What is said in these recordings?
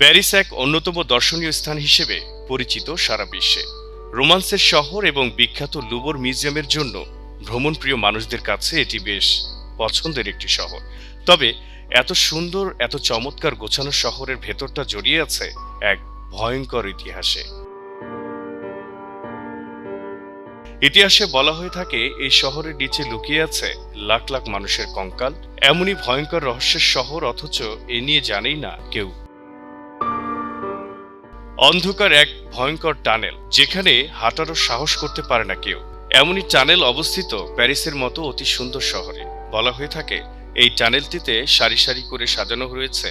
Paris এক অন্যতম দর্শনীয় স্থান হিসেবে পরিচিত সারা বিশ্বে। রোমান্সের শহর এবং বিখ্যাত লুবর মিউজিয়ামের জন্য ভ্রমণপ্রিয় মানুষদের কাছে এটি বেশ পছন্দের একটি শহর। তবে এত সুন্দর, এত চমৎকার গোছানো শহরের ভেতরটা জড়িয়ে আছে এক ভয়ঙ্কর ইতিহাসে। ইতিহাসে বলা হয়ে থাকে, এই শহরের নিচে লুকিয়ে আছে লাখ লাখ মানুষের কঙ্কাল। এমনই ভয়ঙ্কর রহস্যের শহর, অথচ এ নিয়ে জানেই না কেউ অন্ধকার এক ভয়ঙ্কর টানেল, যেখানে হাঁটারও সাহস করতে পারে না কেউ। এমনই টানেল অবস্থিত প্যারিসের মতো অতি সুন্দর শহরে। বলা হয়ে থাকে, এই টানেলটিতে সারি সারি করে সাজানো রয়েছে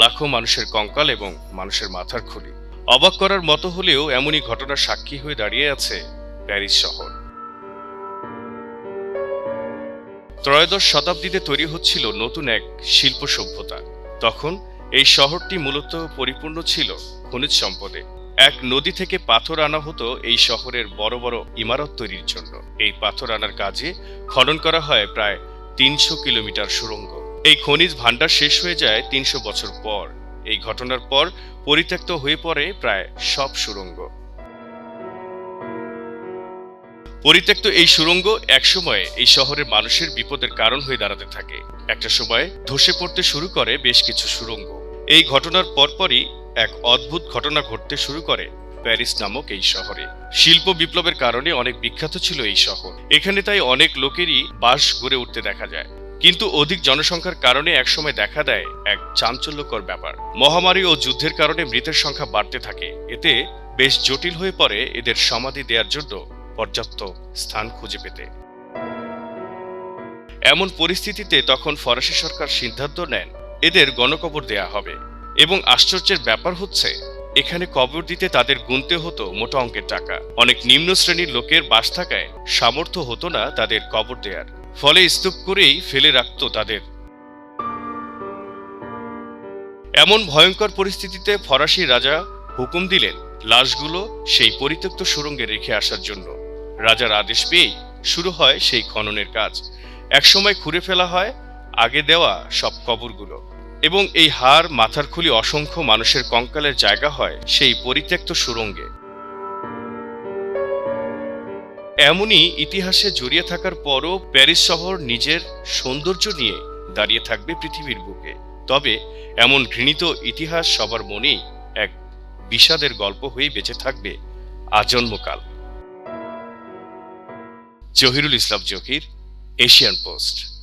লাখো মানুষের কঙ্কাল এবং মানুষের মাথার খুলি। অবাক করার মতো হলেও এমনই ঘটনার সাক্ষী হয়ে দাঁড়িয়ে আছে প্যারিস শহর। ত্রয়োদশ শতাব্দীতে তৈরি হচ্ছিল নতুন এক শিল্প সভ্যতা। তখন এই শহরটি মূলত পরিপূর্ণ ছিল খনিজ সম্পদে। এক নদী থেকে পাথর আনা হতো এই শহরের বড় বড় ইমারত তৈরির জন্য। এই পাথর আনার কাজে খনন করা হয় প্রায় তিনশো কিলোমিটার সুড়ঙ্গ এই খনিজ ভাণ্ডার শেষ হয়ে যায় তিনশো বছর পর। এই ঘটনার পর পরিত্যক্ত হয়ে পড়ে প্রায় সব সুড়ঙ্গ পরিত্যক্ত এই সুড়ঙ্গ একসময়ে এই শহরের মানুষের বিপদের কারণ হয়ে দাঁড়াতে থাকে। একটা সময় ধসে পড়তে শুরু করে বেশ কিছু সুড়ঙ্গ এই ঘটনার পরপরই এক অদ্ভুত ঘটনা ঘটতে শুরু করে প্যারিস নামক এই শহরে। শিল্প বিপ্লবের কারণে অনেক বিখ্যাত ছিল এই শহর। এখানে তাই অনেক লোকেরই বাস গড়ে উঠতে দেখা যায়। কিন্তু অধিক জনসংখ্যার কারণে একসময় দেখা দেয় এক চাঞ্চল্যকর ব্যাপার। মহামারী ও যুদ্ধের কারণে মৃতের সংখ্যা বাড়তে থাকে। এতে বেশ জটিল হয়ে পড়ে এদের সমাধি দেওয়ার জন্য পর্যাপ্ত স্থান খুঁজে পেতে। এমন পরিস্থিতিতে তখন ফরাসি সরকার সিদ্ধান্ত নেন এদের গণকবর দেয়া হবে। এবং আশ্চর্যের ব্যাপার হচ্ছে, এখানে কবর দিতে তাদের গুনতে হতো মোটা অঙ্কের টাকা। অনেক নিম্ন শ্রেণির লোকের বাস থাকায় সামর্থ্য হতো না তাদের কবর দেয়ার। ফলে স্তূপ করেই ফেলে রাখত তাদের। এমন ভয়ঙ্কর পরিস্থিতিতে ফরাসি রাজা হুকুম দিলেন, লাশগুলো সেই পরিত্যক্ত সুরঙ্গে রেখে আসার জন্য। রাজার আদেশ পেয়েই শুরু হয় সেই খননের কাজ। একসময় খুঁড়ে ফেলা হয়, আগে দেওয়া সব কবরগুলো। এবং এই হার মাথার খুলি অসংখ্য মানুষের কঙ্কালের জায়গা হয় সেই পরিত্যক্ত সুরঙ্গে। এমনই ইতিহাসে জড়িয়ে থাকার পরও প্যারিস শহর নিজের সৌন্দর্য নিয়ে দাঁড়িয়ে থাকবে পৃথিবীর বুকে। তবে এমন ঘৃণিত ইতিহাস সবার মনেই এক বিষাদের গল্প হয়ে বেঁচে থাকবে আজন্মকাল। Zahirul Islam Zahir, Asian post.